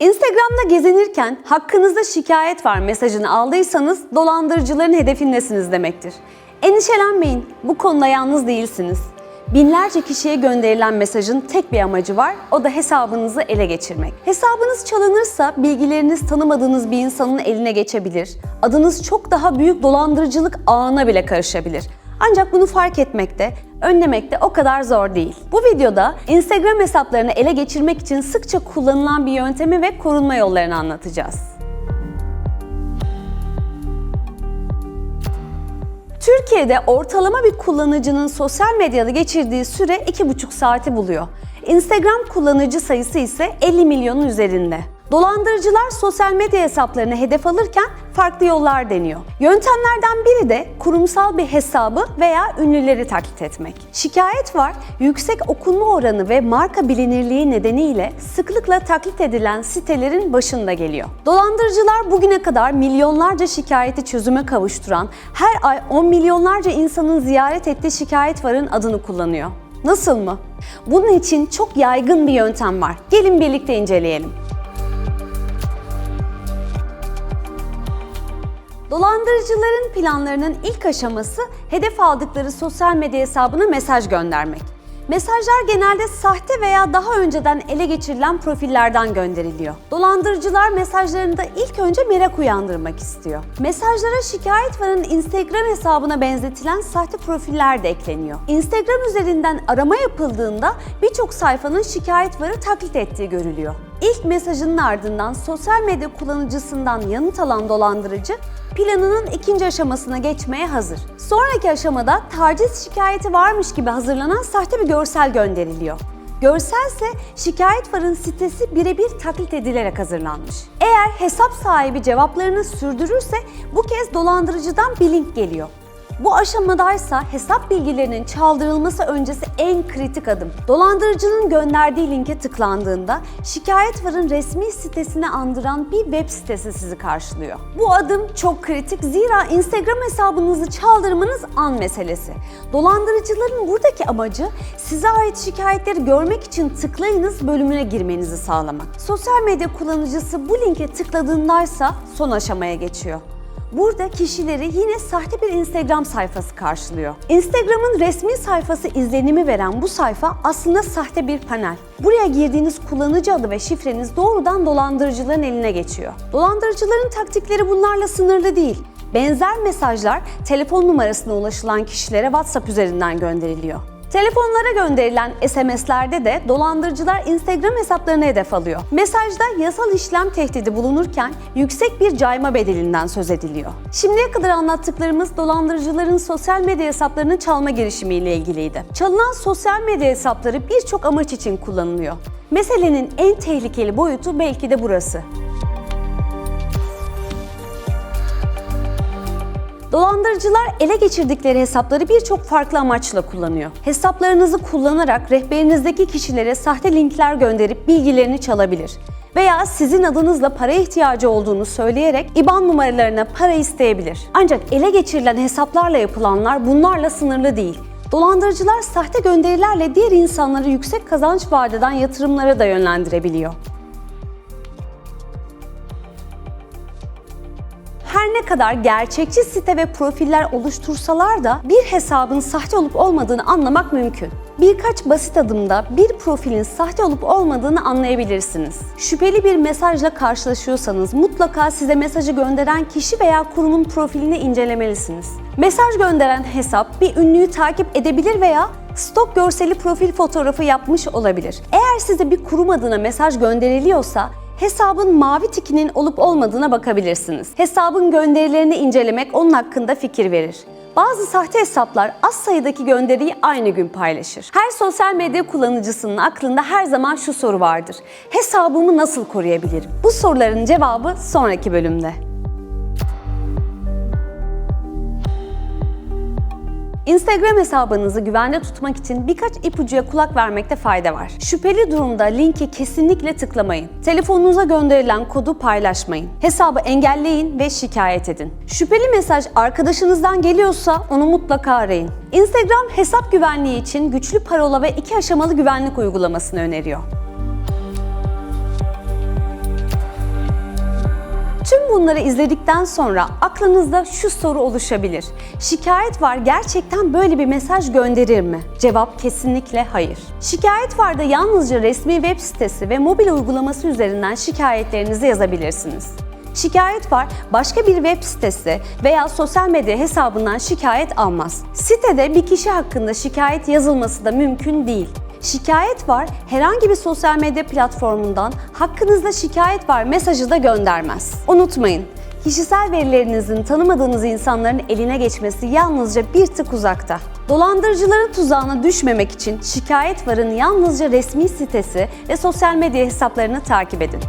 Instagram'da gezinirken hakkınızda şikayet var mesajını aldıysanız dolandırıcıların hedefindesiniz demektir. Endişelenmeyin, bu konuda yalnız değilsiniz. Binlerce kişiye gönderilen mesajın tek bir amacı var, o da hesabınızı ele geçirmek. Hesabınız çalınırsa bilgileriniz tanımadığınız bir insanın eline geçebilir. Adınız çok daha büyük dolandırıcılık ağına bile karışabilir. Ancak bunu fark etmekte, önlemekte o kadar zor değil. Bu videoda Instagram hesaplarını ele geçirmek için sıkça kullanılan bir yöntemi ve korunma yollarını anlatacağız. Türkiye'de ortalama bir kullanıcının sosyal medyada geçirdiği süre 2,5 saati buluyor. Instagram kullanıcı sayısı ise 50 milyonun üzerinde. Dolandırıcılar sosyal medya hesaplarını hedef alırken farklı yollar deniyor. Yöntemlerden biri de kurumsal bir hesabı veya ünlüleri taklit etmek. Şikayet var, yüksek okunma oranı ve marka bilinirliği nedeniyle sıklıkla taklit edilen sitelerin başında geliyor. Dolandırıcılar bugüne kadar milyonlarca şikayeti çözüme kavuşturan, her ay 10 milyonlarca insanın ziyaret ettiği şikayet varın adını kullanıyor. Nasıl mı? Bunun için çok yaygın bir yöntem var. Gelin birlikte inceleyelim. Dolandırıcıların planlarının ilk aşaması hedef aldıkları sosyal medya hesabına mesaj göndermek. Mesajlar genelde sahte veya daha önceden ele geçirilen profillerden gönderiliyor. Dolandırıcılar mesajlarında ilk önce merak uyandırmak istiyor. Mesajlara şikayet varan Instagram hesabına benzetilen sahte profiller de ekleniyor. Instagram üzerinden arama yapıldığında birçok sayfanın şikayet varı taklit ettiği görülüyor. İlk mesajının ardından sosyal medya kullanıcısından yanıt alan dolandırıcı planının ikinci aşamasına geçmeye hazır. Sonraki aşamada taciz şikayeti varmış gibi hazırlanan sahte bir görsel gönderiliyor. Görselse şikayet varın sitesi birebir taklit edilerek hazırlanmış. Eğer hesap sahibi cevaplarını sürdürürse bu kez dolandırıcıdan bir link geliyor. Bu aşamadaysa hesap bilgilerinin çaldırılması öncesi en kritik adım. Dolandırıcının gönderdiği linke tıklandığında şikayet varın resmi sitesini andıran bir web sitesi sizi karşılıyor. Bu adım çok kritik zira Instagram hesabınızı çaldırmanız an meselesi. Dolandırıcıların buradaki amacı size ait şikayetleri görmek için tıklayınız bölümüne girmenizi sağlamak. Sosyal medya kullanıcısı bu linke tıkladığındaysa son aşamaya geçiyor. Burada kişileri yine sahte bir Instagram sayfası karşılıyor. Instagram'ın resmi sayfası izlenimi veren bu sayfa aslında sahte bir panel. Buraya girdiğiniz kullanıcı adı ve şifreniz doğrudan dolandırıcıların eline geçiyor. Dolandırıcıların taktikleri bunlarla sınırlı değil. Benzer mesajlar telefon numarasına ulaşılan kişilere WhatsApp üzerinden gönderiliyor. Telefonlara gönderilen SMS'lerde de dolandırıcılar Instagram hesaplarını hedef alıyor. Mesajda yasal işlem tehdidi bulunurken yüksek bir cayma bedelinden söz ediliyor. Şimdiye kadar anlattıklarımız dolandırıcıların sosyal medya hesaplarını çalma girişimiyle ilgiliydi. Çalınan sosyal medya hesapları birçok amaç için kullanılıyor. Meselenin en tehlikeli boyutu belki de burası. Dolandırıcılar ele geçirdikleri hesapları birçok farklı amaçla kullanıyor. Hesaplarınızı kullanarak rehberinizdeki kişilere sahte linkler gönderip bilgilerini çalabilir. Veya sizin adınızla para ihtiyacı olduğunu söyleyerek IBAN numaralarına para isteyebilir. Ancak ele geçirilen hesaplarla yapılanlar bunlarla sınırlı değil. Dolandırıcılar sahte gönderilerle diğer insanları yüksek kazanç vaat yatırımlara da yönlendirebiliyor. Her ne kadar gerçekçi site ve profiller oluştursalar da bir hesabın sahte olup olmadığını anlamak mümkün. Birkaç basit adımda bir profilin sahte olup olmadığını anlayabilirsiniz. Şüpheli bir mesajla karşılaşıyorsanız mutlaka size mesajı gönderen kişi veya kurumun profilini incelemelisiniz. Mesaj gönderen hesap bir ünlüyü takip edebilir veya stok görseli profil fotoğrafı yapmış olabilir. Eğer size bir kurum adına mesaj gönderiliyorsa hesabın mavi tikinin olup olmadığına bakabilirsiniz. Hesabın gönderilerini incelemek onun hakkında fikir verir. Bazı sahte hesaplar az sayıdaki gönderiyi aynı gün paylaşır. Her sosyal medya kullanıcısının aklında her zaman şu soru vardır. Hesabımı nasıl koruyabilirim? Bu soruların cevabı sonraki bölümde. Instagram hesabınızı güvende tutmak için birkaç ipucuya kulak vermekte fayda var. Şüpheli durumda linki kesinlikle tıklamayın. Telefonunuza gönderilen kodu paylaşmayın. Hesabı engelleyin ve şikayet edin. Şüpheli mesaj arkadaşınızdan geliyorsa onu mutlaka arayın. Instagram hesap güvenliği için güçlü parola ve iki aşamalı güvenlik uygulamasını öneriyor. Bunları izledikten sonra aklınızda şu soru oluşabilir. Şikayet var gerçekten böyle bir mesaj gönderir mi? Cevap kesinlikle hayır. Şikayet varda yalnızca resmi web sitesi ve mobil uygulaması üzerinden şikayetlerinizi yazabilirsiniz. Şikayet var başka bir web sitesi veya sosyal medya hesabından şikayet almaz. Sitede bir kişi hakkında şikayet yazılması da mümkün değil. Şikayet var herhangi bir sosyal medya platformundan hakkınızda şikayet var mesajı da göndermez. Unutmayın, kişisel verilerinizin tanımadığınız insanların eline geçmesi yalnızca bir tık uzakta. Dolandırıcıların tuzağına düşmemek için şikayet varın yalnızca resmi sitesi ve sosyal medya hesaplarını takip edin.